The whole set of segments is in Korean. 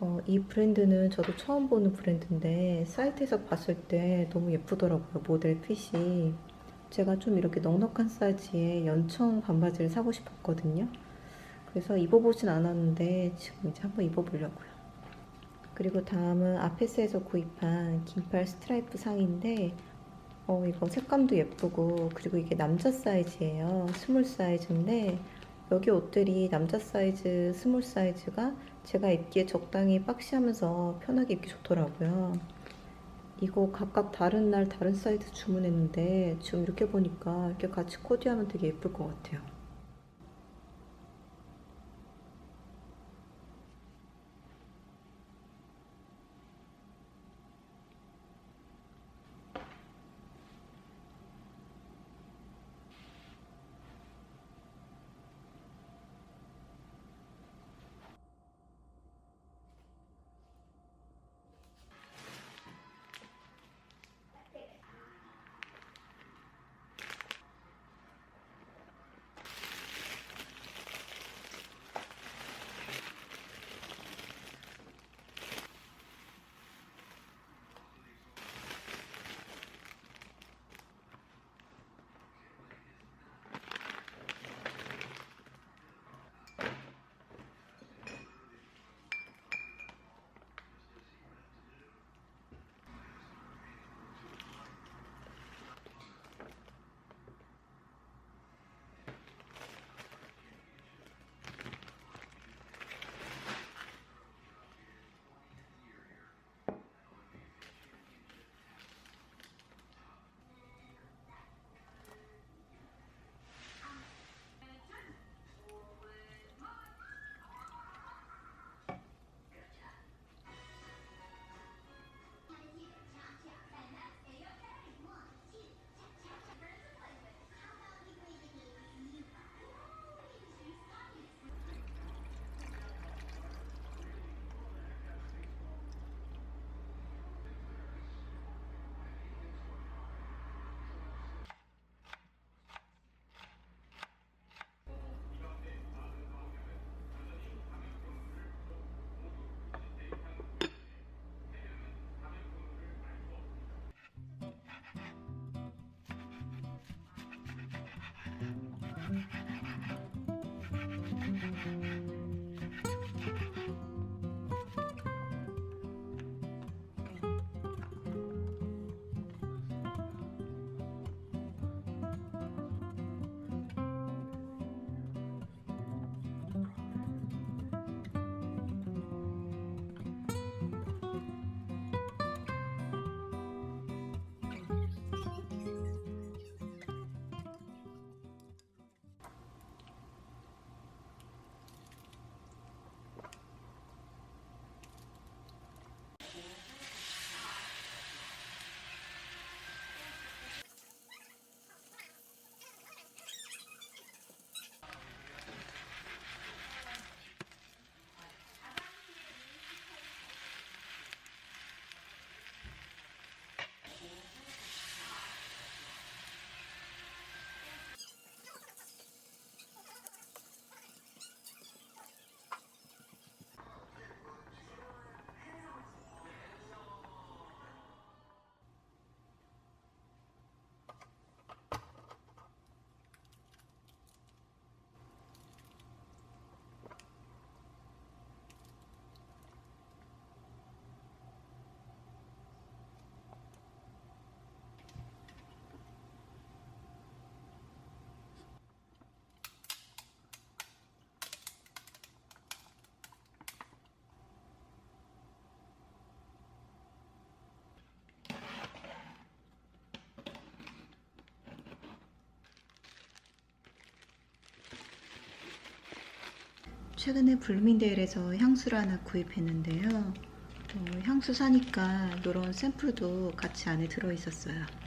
어, 이 브랜드는 저도 처음 보는 브랜드인데 사이트에서 봤을 때 너무 예쁘더라고요. 모델 핏이. 제가 좀 이렇게 넉넉한 사이즈의 연청 반바지를 사고 싶었거든요. 그래서 입어보진 않았는데 지금 이제 한번 입어보려고요. 그리고 다음은 아페스에서 구입한 긴팔 스트라이프 상인데 어, 이거 색감도 예쁘고 그리고 이게 남자 사이즈예요. 스몰 사이즈인데 여기 옷들이 남자 사이즈, 스몰 사이즈가 제가 입기에 적당히 박시하면서 편하게 입기 좋더라고요. 이거 각각 다른 날 다른 사이즈 주문했는데 지금 이렇게 보니까 이렇게 같이 코디하면 되게 예쁠 것 같아요. 최근에 블루민데일에서 향수를 하나 구입했는데요. 어, 향수 사니까 이런 샘플도 같이 안에 들어 있었어요.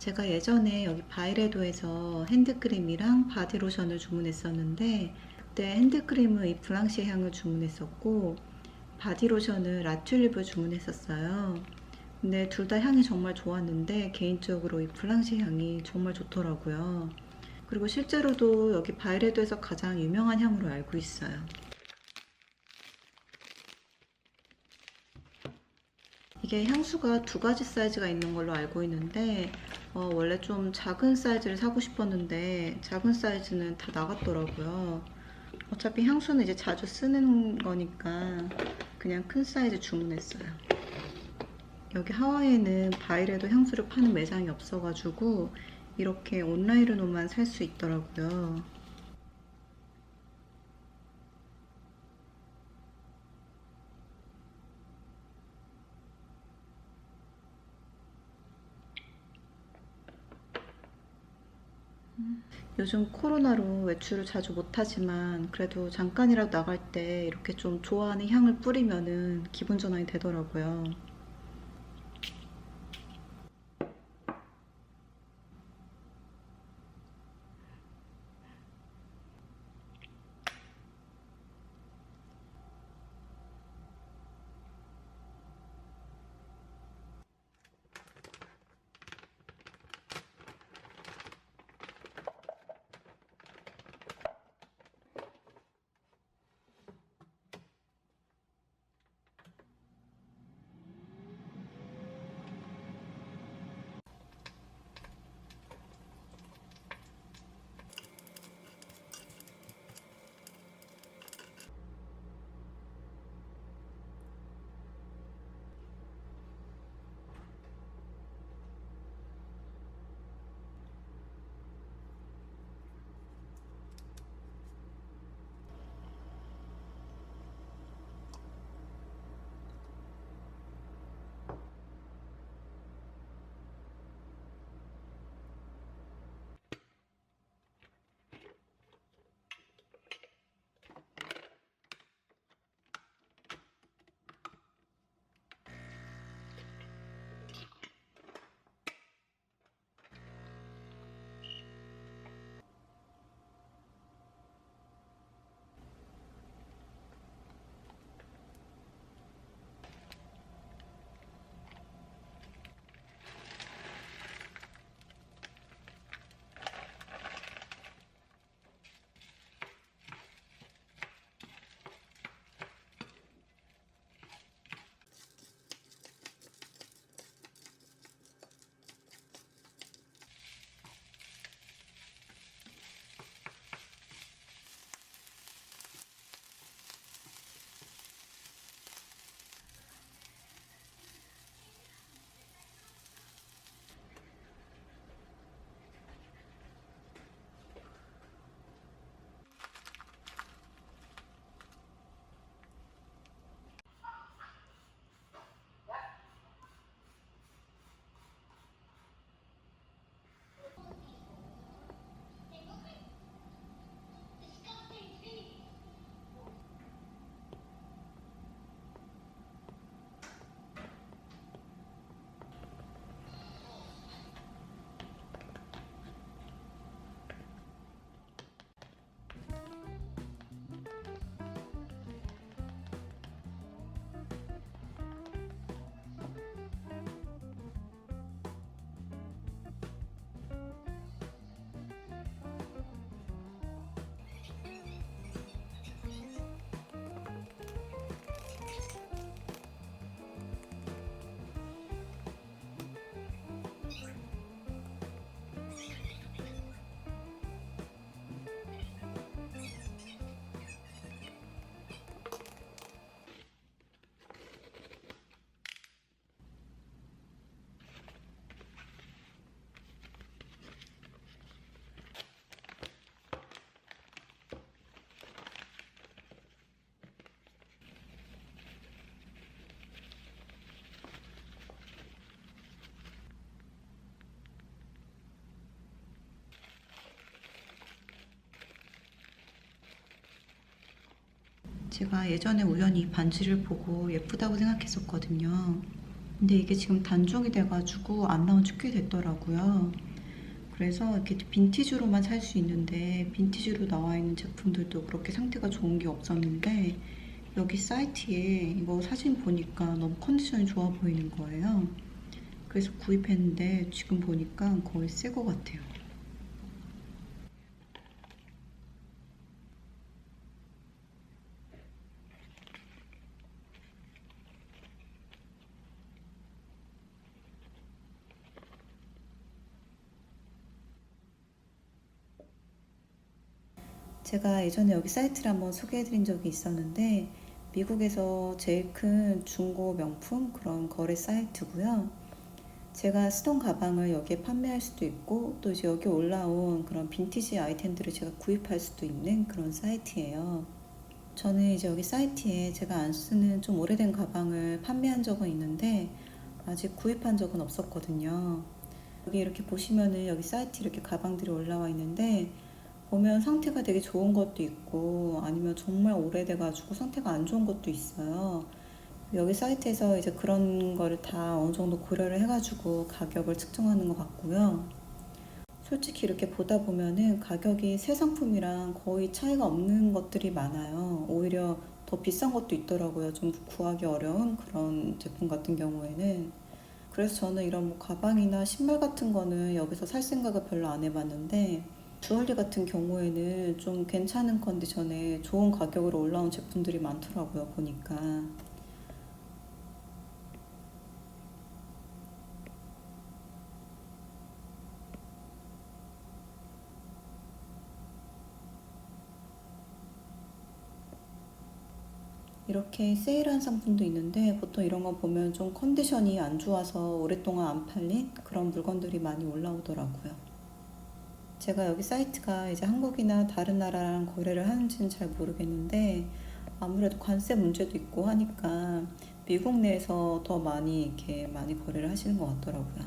제가 예전에 여기 바이레도에서 핸드크림이랑 바디로션을 주문했었는데 그때 핸드크림은 이 블랑시에 향을 주문했었고 바디로션을 라튤립을 주문했었어요. 근데 둘 다 향이 정말 좋았는데 개인적으로 이 블랑시 향이 정말 좋더라고요. 그리고 실제로도 여기 바이레도에서 가장 유명한 향으로 알고 있어요. 이게 향수가 두 가지 사이즈가 있는 걸로 알고 있는데 어, 원래 좀 작은 사이즈를 사고 싶었는데 작은 사이즈는 다 나갔더라고요. 어차피 향수는 이제 자주 쓰는 거니까 그냥 큰 사이즈 주문했어요. 여기 하와이에는 바이레도 향수를 파는 매장이 없어가지고 이렇게 온라인으로만 살 수 있더라고요. 요즘 코로나로 외출을 자주 못하지만 그래도 잠깐이라도 나갈 때 이렇게 좀 좋아하는 향을 뿌리면은 기분 전환이 되더라고요. 제가 예전에 우연히 이 반지를 보고 예쁘다고 생각했었거든요. 근데 이게 지금 단종이 돼가지고 안 나온 지 꽤 됐더라고요. 그래서 이렇게 빈티지로만 살 수 있는데 빈티지로 나와 있는 제품들도 그렇게 상태가 좋은 게 없었는데 여기 사이트에 이거 사진 보니까 너무 컨디션이 좋아 보이는 거예요. 그래서 구입했는데 지금 보니까 거의 새 거 같아요. 제가 예전에 여기 사이트를 한번 소개해드린 적이 있었는데 미국에서 제일 큰 중고 명품 그런 거래 사이트고요. 제가 쓰던 가방을 여기에 판매할 수도 있고 또 이제 여기 올라온 그런 빈티지 아이템들을 제가 구입할 수도 있는 그런 사이트예요. 저는 이제 여기 사이트에 제가 안 쓰는 좀 오래된 가방을 판매한 적은 있는데 아직 구입한 적은 없었거든요. 여기 이렇게 보시면은 여기 사이트 이렇게 가방들이 올라와 있는데 보면 상태가 되게 좋은 것도 있고 아니면 정말 오래돼가지고 상태가 안 좋은 것도 있어요. 여기 사이트에서 이제 그런 거를 다 어느 정도 고려를 해가지고 가격을 측정하는 것 같고요. 솔직히 이렇게 보다 보면은 가격이 새 상품이랑 거의 차이가 없는 것들이 많아요. 오히려 더 비싼 것도 있더라고요. 좀 구하기 어려운 그런 제품 같은 경우에는. 그래서 저는 이런 뭐 가방이나 신발 같은 거는 여기서 살 생각을 별로 안 해봤는데 주얼리 같은 경우에는 좀 괜찮은 컨디션에 좋은 가격으로 올라온 제품들이 많더라고요, 보니까. 이렇게 세일한 상품도 있는데 보통 이런 거 보면 좀 컨디션이 안 좋아서 오랫동안 안 팔린 그런 물건들이 많이 올라오더라고요. 제가 여기 사이트가 이제 한국이나 다른 나라랑 거래를 하는지는 잘 모르겠는데 아무래도 관세 문제도 있고 하니까 미국 내에서 더 많이 이렇게 많이 거래를 하시는 것 같더라고요.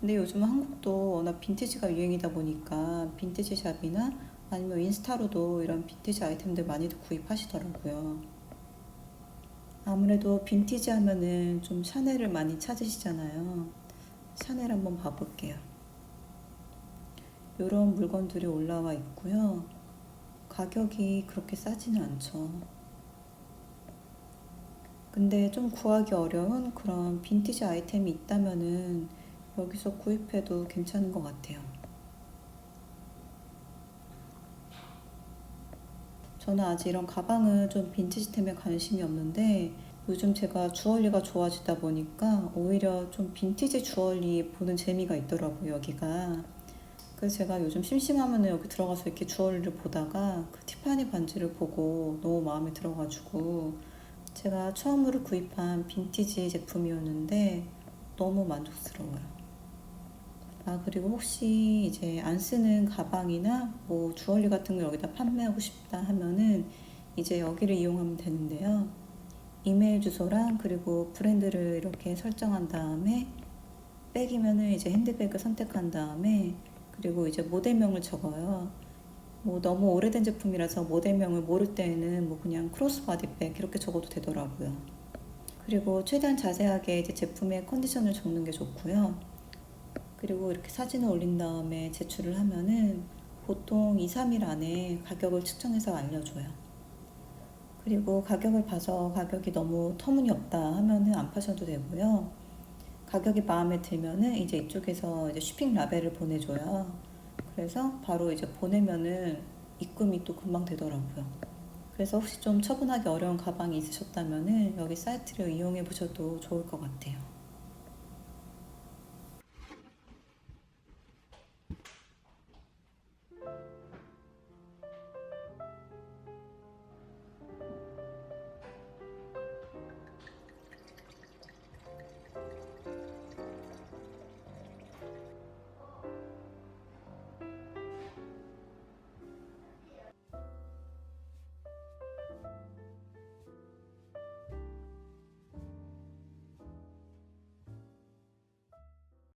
근데 요즘 한국도 워낙 빈티지가 유행이다 보니까 빈티지 샵이나 아니면 인스타로도 이런 빈티지 아이템들 많이들 구입하시더라고요. 아무래도 빈티지 하면은 좀 샤넬을 많이 찾으시잖아요. 샤넬 한번 봐볼게요. 이런 물건들이 올라와 있고요. 가격이 그렇게 싸지는 않죠. 근데 좀 구하기 어려운 그런 빈티지 아이템이 있다면은 여기서 구입해도 괜찮은 것 같아요. 저는 아직 이런 가방은 좀 빈티지템에 관심이 없는데 요즘 제가 주얼리가 좋아지다 보니까 오히려 좀 빈티지 주얼리 보는 재미가 있더라고요, 여기가. 그래서 제가 요즘 심심하면 여기 들어가서 이렇게 주얼리를 보다가 그 티파니 반지를 보고 너무 마음에 들어가지고 제가 처음으로 구입한 빈티지 제품이었는데 너무 만족스러워요. 아, 그리고 혹시 이제 안 쓰는 가방이나 뭐 주얼리 같은 걸 여기다 판매하고 싶다 하면은 이제 여기를 이용하면 되는데요. 이메일 주소랑 그리고 브랜드를 이렇게 설정한 다음에 백이면은 이제 핸드백을 선택한 다음에 그리고 이제 모델명을 적어요. 뭐 너무 오래된 제품이라서 모델명을 모를 때에는 뭐 그냥 크로스바디백 이렇게 적어도 되더라고요. 그리고 최대한 자세하게 이제 제품의 컨디션을 적는 게 좋고요. 그리고 이렇게 사진을 올린 다음에 제출을 하면은 보통 2, 3일 안에 가격을 측정해서 알려줘요. 그리고 가격을 봐서 가격이 너무 터무니없다 하면은 안 파셔도 되고요. 가격이 마음에 들면은 이제 이쪽에서 이제 쇼핑 라벨을 보내줘요. 그래서 바로 이제 보내면은 입금이 또 금방 되더라고요. 그래서 혹시 좀 처분하기 어려운 가방이 있으셨다면은 여기 사이트를 이용해 보셔도 좋을 것 같아요.